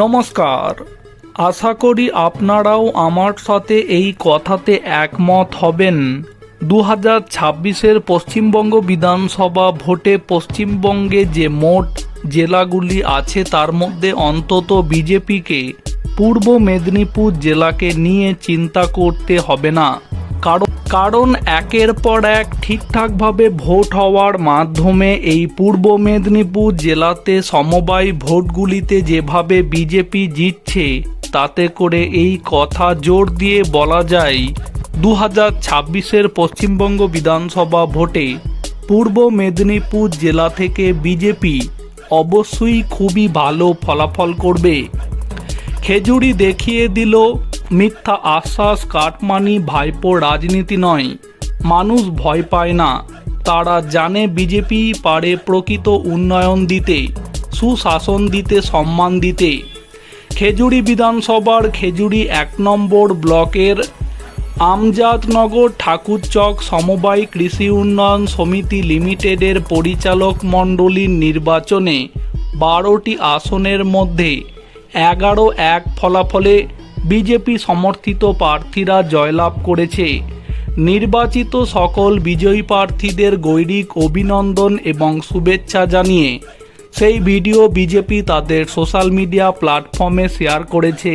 নমস্কার। আশা করি আপনারাও আমার সাথে এই কথাতে একমত হবেন। দু হাজার ছাব্বিশের পশ্চিমবঙ্গ বিধানসভা ভোটে পশ্চিমবঙ্গে যে মোট জেলাগুলি আছে তার মধ্যে অন্তত বিজেপিকে পূর্ব মেদিনীপুর জেলাকে নিয়ে চিন্তা করতে হবে না। কারণ কারণ একের পর এক ঠিকঠাকভাবে ভোট হওয়ার মাধ্যমে এই পূর্ব মেদিনীপুর জেলাতে সমবায় ভোটগুলিতে যেভাবে বিজেপি জিতছে, তাতে করে এই কথা জোর দিয়ে বলা যায় দু হাজার ছাব্বিশের পশ্চিমবঙ্গ বিধানসভা ভোটে পূর্ব মেদিনীপুর জেলা থেকে বিজেপি অবশ্যই খুবই ভালো ফলাফল করবে। খেজুরি দেখিয়ে দিল, মিথ্যা আশ্বাস কাটমানি, ভাইপো রাজনীতি নয়। মানুষ ভয় পায় না। তারা জানে বিজেপি পারে প্রকৃত উন্নয়ন দিতে, সুশাসন দিতে, সম্মান দিতে। খেজুরি বিধানসভার খেজুরি এক নম্বর ব্লকের আমজাদনগর ঠাকুরচক সমবায় কৃষি উন্নয়ন সমিতি লিমিটেডের পরিচালক মণ্ডলীর নির্বাচনে বারোটি আসনের মধ্যে এগারো এক ফলাফলে বিজেপি সমর্থিত প্রার্থীরা জয়লাভ করেছে। নির্বাচিত সকল বিজয়ী প্রার্থীদের গৈরিক অভিনন্দন এবং শুভেচ্ছা জানিয়ে সেই ভিডিও বিজেপি তাদের সোশ্যাল মিডিয়া প্ল্যাটফর্মে শেয়ার করেছে।